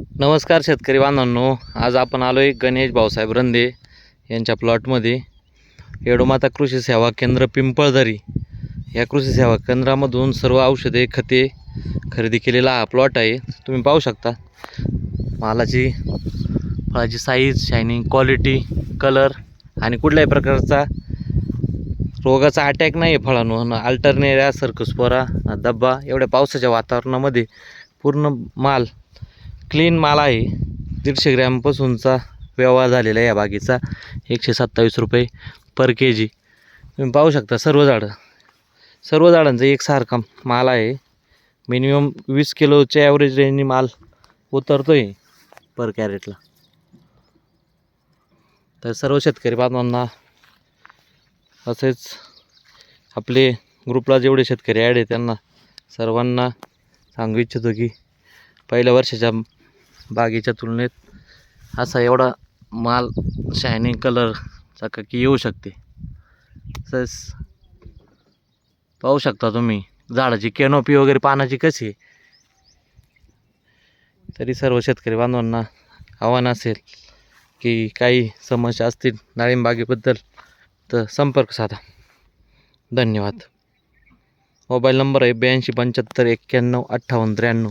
नमस्कार शेतकरी बांधवांनो. आज आपण आलो आहे गणेश भाऊसाहेब रंदे यांच्या प्लॉटमध्ये येडोमाता कृषी सेवा केंद्र पिंपळदरी या कृषी सेवा केंद्रामधून सर्व औषधे खते खरेदी केलेला हा प्लॉट आहे. तुम्ही पाहू शकता. मालाची फळाची साईज शायनिंग क्वालिटी कलर आणि कुठल्याही प्रकारचा रोगाचा अटॅक नाही आहे फळांवर अल्टरनेऱ्या सर्कस्पोरा धब्बा. एवढ्या पावसाच्या वातावरणामध्ये पूर्ण माल क्लीन माल आहे. दीडशे ग्रॅमपासूनचा व्यवहार झालेला आहे या बागेचा. एकशे सत्तावीस रुपये पर के जी तुम्ही पाहू शकता सर्व झाडं. सर्व झाडांचं एकसारखा माल आहे. मिनिमम वीस किलोच्या ॲव्हरेज रेंजनी माल उतरतो आहे पर कॅरेटला तर सर्व शेतकरी बांधवांना असेच आपले ग्रुपला जेवढे शेतकरी ॲड आहे त्यांना सर्वांना सांगू इच्छितो की पहिल्या वर्षाच्या बागेच्या तुलनेत असा एवढा माल शायनिंग कलरचा का की येऊ शकते. तस पाहू शकता तुम्ही झाडाची कॅनोपी वगैरे पानाची कशी आहे. तरी सर्व शेतकरी बांधवांना आव्हान असेल की काही समस्या असतील डाळिंबागेबद्दल तर संपर्क साधा. धन्यवाद. मोबाईल नंबर आहे ब्याऐंशी पंच्याहत्तर एक्क्याण्णव अठ्ठावन्न त्र्याण्णव.